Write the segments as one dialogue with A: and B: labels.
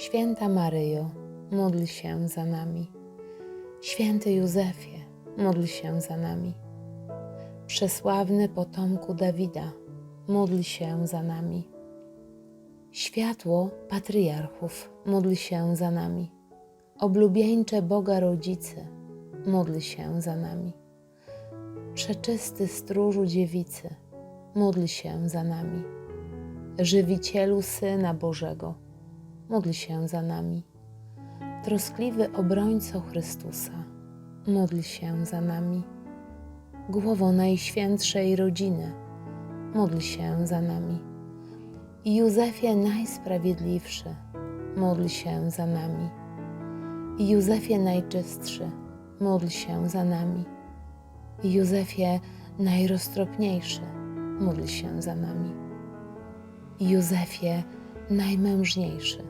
A: Święta Maryjo, módl się za nami. Święty Józefie, módl się za nami. Przesławny potomku Dawida, módl się za nami. Światło patriarchów, módl się za nami. Oblubieńcze Boga Rodzicy, módl się za nami. Przeczysty stróżu dziewicy, módl się za nami. Żywicielu Syna Bożego, módl się za nami. Troskliwy obrońco Chrystusa, módl się za nami. Głowo Najświętszej Rodziny, módl się za nami. Józefie Najsprawiedliwszy, módl się za nami. Józefie Najczystszy, módl się za nami. Józefie Najroztropniejszy, módl się za nami. Józefie Najmężniejszy,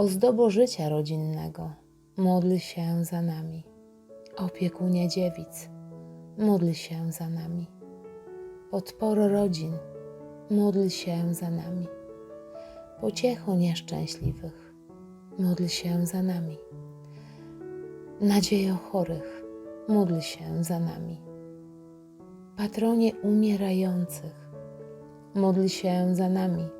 A: Ozdobo życia rodzinnego, módl się za nami. Opiekunie dziewic, módl się za nami. Podporo rodzin, módl się za nami. Pociecho nieszczęśliwych, módl się za nami. Nadziejo chorych, módl się za nami. Patronie umierających, módl się za nami.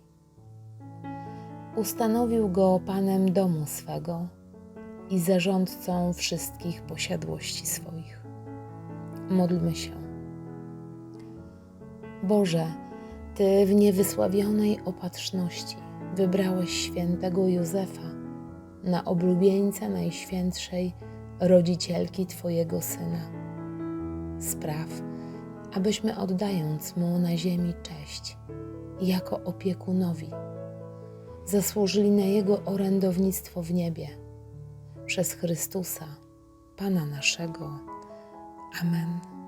A: Ustanowił go Panem domu swego i zarządcą wszystkich posiadłości swoich. Módlmy się. Boże, Ty w niewysławionej opatrzności wybrałeś świętego Józefa na oblubieńca Najświętszej Rodzicielki Twojego Syna. Spraw, abyśmy oddając Mu na ziemi cześć, jako opiekunowi, zasłużyli na Jego orędownictwo w niebie, przez Chrystusa, Pana naszego. Amen.